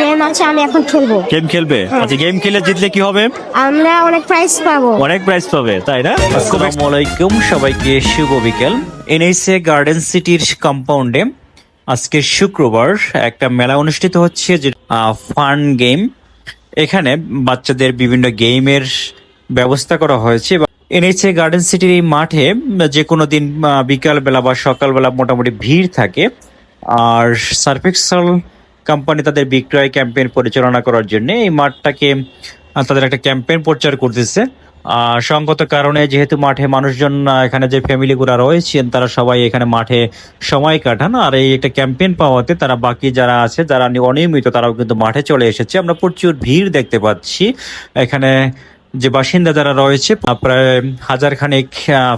Game আছে আমি এখন খেলব। গেম খেলবে? আচ্ছা গেম খেলে জিতলে কি হবে? আমরা অনেক প্রাইজ পাবো। অনেক প্রাইজ পাবে তাই না? আসসালামু আলাইকুম সবাইকে শুভ বিকেল। এনএসএ গার্ডেন সিটির কম্পাউন্ডে আজকে শুক্রবার একটা মেলা অনুষ্ঠিত হচ্ছে যে ফান গেম এখানে বাচ্চাদের বিভিন্ন গেমের ব্যবস্থা করা হয়েছে। এনএসএ গার্ডেন সিটির এই মাঠে যে কোনো দিন বিকালবেলা বা সকালবেলা মোটামুটি ভিড় থাকে। আর সার্ফেক্সল কোম্পানি তাদের বিক্রয় ক্যাম্পেইন পরিচালনা করার জন্য এই মাঠটাকে তাদের একটা ক্যাম্পেইন প্রচার করতেছে। সঙ্গত কারণে যেহেতু মাঠে মানুষজন এখানে যে ফ্যামিলিগুলো রয়েছেন তারা সবাই এখানে মাঠে সময় কাটান। আর এই একটা ক্যাম্পেইন পাওয়াতে তারা বাকি যারা আছে, যারা অনিয়মিত, তারাও কিন্তু মাঠে চলে এসেছে। আমরা প্রচুর ভিড় দেখতে পাচ্ছি। এখানে যে বাসিন্দা যারা রয়েছে প্রায় হাজার খানেক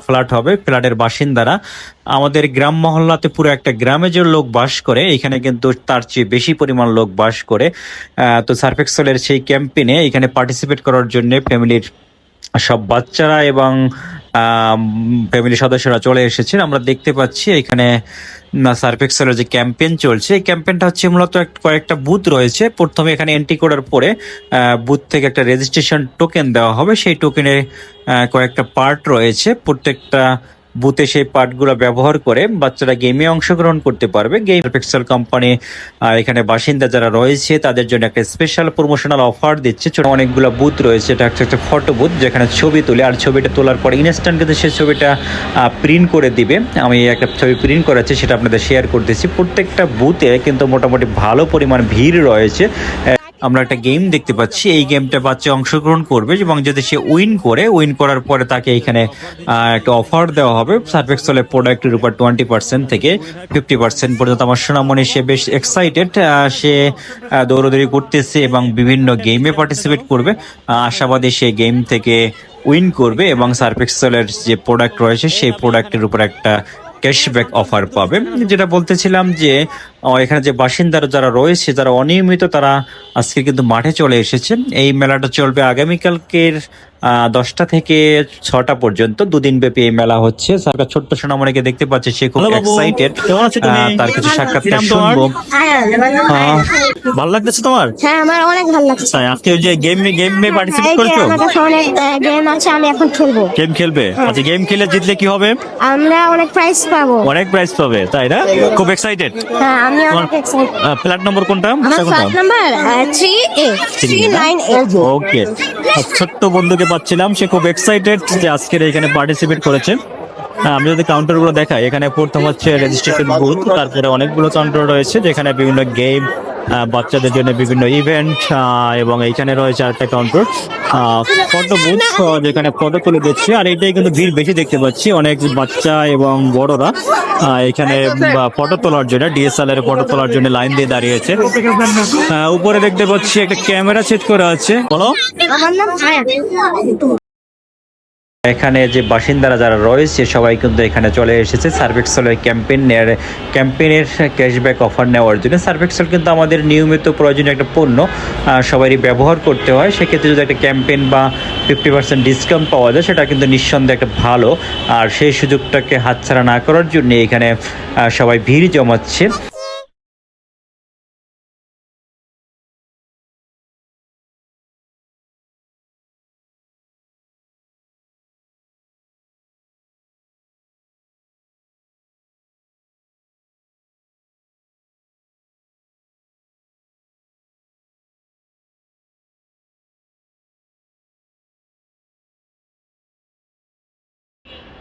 ফ্ল্যাট হবে, ফ্ল্যাটের বাসিন্দারা। আমাদের গ্রাম মহল্লাতে পুরো একটা গ্রামে যে লোক বাস করে, এখানে কিন্তু তার চেয়ে বেশি পরিমাণ লোক বাস করে। তো সার্ফেক্সলের সেই ক্যাম্পেইনে এখানে পার্টিসিপেট করার জন্য ফ্যামিলির সব বাচ্চারা এবং ফ্যামিলি সদস্যরা চলে এসেছেন। আমরা দেখতে পাচ্ছি এখানে সার্ফেক্সেলের যে ক্যাম্পেইন চলছে, এই ক্যাম্পেইনটা হচ্ছে মূলত কয়েকটা বুথ রয়েছে। প্রথমে এখানে এন্ট্রি করার পরে বুথ থেকে একটা রেজিস্ট্রেশন টোকেন দেওয়া হবে। সেই টোকেনের কয়েকটা পার্ট রয়েছে। প্রত্যেকটা বুথে সেই পার্টগুলো ব্যবহার করে বাচ্চারা গেমে অংশগ্রহণ করতে পারবে। গেম পিক্সেল কোম্পানি এখানে বাসিন্দা যারা রয়েছে, তাদের জন্য একটা স্পেশাল প্রমোশনাল অফার দিচ্ছে। ছোট অনেকগুলো বুথ রয়েছে, এটা হচ্ছে একটা ফটো বুথ যেখানে ছবি তুলে, আর ছবিটা তোলার পরে ইনস্ট্যান্ট কিন্তু সেই ছবিটা প্রিন্ট করে দিবে। আমি একটা ছবি প্রিন্ট করেছি সেটা আপনাদের শেয়ার করতেছি। প্রত্যেকটা বুথে কিন্তু মোটামুটি ভালো পরিমাণ ভিড় রয়েছে। আমরা একটা গেম দেখতে পাচ্ছি। এই গেমটা বাচ্চা অংশগ্রহণ করবে এবং যদি সে উইন করে উইন করার পরে তাকে এখানে একটা অফার দেওয়া হবে। সার্ফেক্সলের প্রোডাক্টের উপর টোয়েন্টি পার্সেন্ট থেকে ফিফটি পার্সেন্ট পর্যন্ত। আমার সোনামণি, সে বেশ এক্সাইটেড সে দৌড়দৌড়ি করতেছে এবং বিভিন্ন গেমে পার্টিসিপেট করবে। আশাবাদী সে গেম থেকে উইন করবে এবং সার্ফেক্সলের যে প্রোডাক্ট রয়েছে, সেই প্রোডাক্টের উপর একটা ক্যাশব্যাক অফার পাবে। যেটা বলতেছিলাম যে এখানে যে বাসিন্দারা যারা রয়েছে যারা অনিয়মিত তারা আজকে কিন্তু মাঠে চলে এসেছে এই মেলাটা চলবে আগামীকালকের দশটা থেকে ছটা পর্যন্ত। দুদিন ব্যাপী এই মেলা হচ্ছে। সরকার ছোট্ট সোনামণিকে দেখতে পাচ্ছে সে খুব এক্সাইটেড? তার কিছু সাক্ষাৎকার? শুনব। হ্যাঁ। ভালো লাগতেছে তোমার? হ্যাঁ আমার অনেক ভালো লাগছে। আজকে ওই যে গেম গেমে পার্টিসিপেট করেছ? আমার কাছে অনেক গেম আছে আমি এখন খেলব। গেম খেলবে? আচ্ছা গেম খেলে জিতলে কি হবে? আমরা অনেক প্রাইজ পাবো। অনেক প্রাইজ পাবে তাই না? খুব এক্সাইটেড হ্যাঁ আমি অনেক এক্সাইটেড ফ্ল্যাট নম্বর কোনটা? আমার flat number three A three nine eight okay ছোট্ট বন্ধুকে পাচ্ছিলাম সে খুব এক্সাইটেড যে আজকের এখানে পার্টিসিপেট করেছে। আমি যদি কাউন্টারগুলো দেখাই এখানে প্রথম হচ্ছে রেজিস্ট্রেশন বুথ তারপরে অনেকগুলো কাউন্টার রয়েছে যেখানে বিভিন্ন গেম বাচ্চাদের জন্য বিভিন্ন ইভেন্ট এবং এইখানে রয়েছে আরেকটা কাউন্টার ফটো বুথ যেখানে ফটো তুলে দিচ্ছে। আর এটাই কিন্তু ভিড় বেশি দেখতে পাচ্ছি অনেক বাচ্চা এবং বড়রা এখানে ফটো তোলার জন্য ডিএসএলআর এর ফটো তোলার জন্য লাইন দিয়ে দাঁড়িয়েছে। উপরে দেখতে পাচ্ছি একটা ক্যামেরা সেট করা আছে। বলো। আমার নাম এখানে যে বাসিন্দারা যারা রয়েছে, সবাই কিন্তু এখানে চলে এসেছে। সার্ভেক্সলের ক্যাম্পেইন ক্যাম্পেইনের ক্যাশব্যাক অফার নেওয়ার জন্য। সার্ভেক্সল কিন্তু আমাদের নিয়মিত প্রয়োজনীয় একটা পণ্য সবারই ব্যবহার করতে হয়। সেক্ষেত্রে যদি একটা ক্যাম্পেইন বা ফিফটি পার্সেন্ট ডিসকাউন্ট পাওয়া যায়, সেটা কিন্তু নিঃসন্দেহে একটা ভালো। আর সেই সুযোগটাকে হাতছাড়া না করার জন্য এখানে সবাই ভিড় জমাচ্ছে।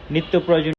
নিত্য প্রয়োজন